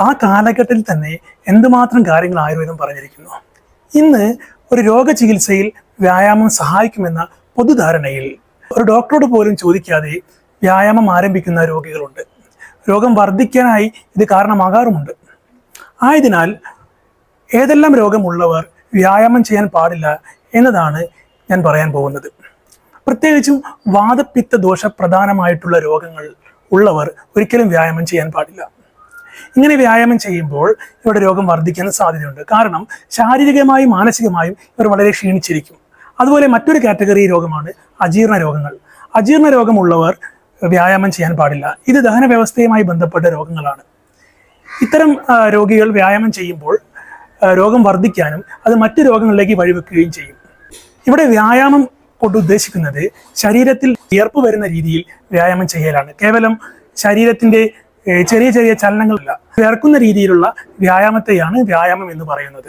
ആ കാലഘട്ടത്തിൽ തന്നെ എന്തുമാത്രം കാര്യങ്ങൾ ആയുർവേദം പറഞ്ഞിരിക്കുന്നു? ഇന്ന് ഒരു രോഗചികിത്സയിൽ വ്യായാമം സഹായിക്കുമെന്ന പൊതുധാരണയിൽ ഒരു ഡോക്ടറോട് പോലും ചോദിക്കാതെ വ്യായാമം ആരംഭിക്കുന്ന രോഗികളുണ്ട്. രോഗം വർദ്ധിക്കാനായി ഇത് കാരണമാകാറുമുണ്ട്. ആയതിനാൽ ഏതെല്ലാം രോഗമുള്ളവർ വ്യായാമം ചെയ്യാൻ പാടില്ല എന്നതാണ് ഞാൻ പറയാൻ പോകുന്നത്. പ്രത്യേകിച്ചും വാദപ്പിത്ത ദോഷ പ്രധാനമായിട്ടുള്ള രോഗങ്ങൾ ഉള്ളവർ ഒരിക്കലും വ്യായാമം ചെയ്യാൻ പാടില്ല. ഇങ്ങനെ വ്യായാമം ചെയ്യുമ്പോൾ ഇവരുടെ രോഗം വർദ്ധിക്കാൻ സാധ്യതയുണ്ട്. കാരണം ശാരീരികമായും മാനസികമായും ഇവർ വളരെ ക്ഷീണിച്ചിരിക്കും. അതുപോലെ മറ്റൊരു കാറ്റഗറി രോഗമാണ് അജീർണ രോഗങ്ങൾ. അജീർണ രോഗമുള്ളവർ വ്യായാമം ചെയ്യാൻ പാടില്ല. ഇത് ദഹന വ്യവസ്ഥയുമായി ബന്ധപ്പെട്ട രോഗങ്ങളാണ്. ഇത്തരം രോഗികൾ വ്യായാമം ചെയ്യുമ്പോൾ രോഗം വർദ്ധിക്കാനും അത് മറ്റു രോഗങ്ങളിലേക്ക് വഴിവെക്കുകയും ചെയ്യും. ഇവിടെ വ്യായാമം കൊണ്ട് ഉദ്ദേശിക്കുന്നത് ശരീരത്തിൽ വിയർപ്പ് വരുന്ന രീതിയിൽ വ്യായാമം ചെയ്യലാണ്. കേവലം ശരീരത്തിന്റെ ചെറിയ ചെറിയ ചലനങ്ങളില്ല. ചേർക്കുന്ന രീതിയിലുള്ള വ്യായാമത്തെയാണ് വ്യായാമം എന്ന് പറയുന്നത്.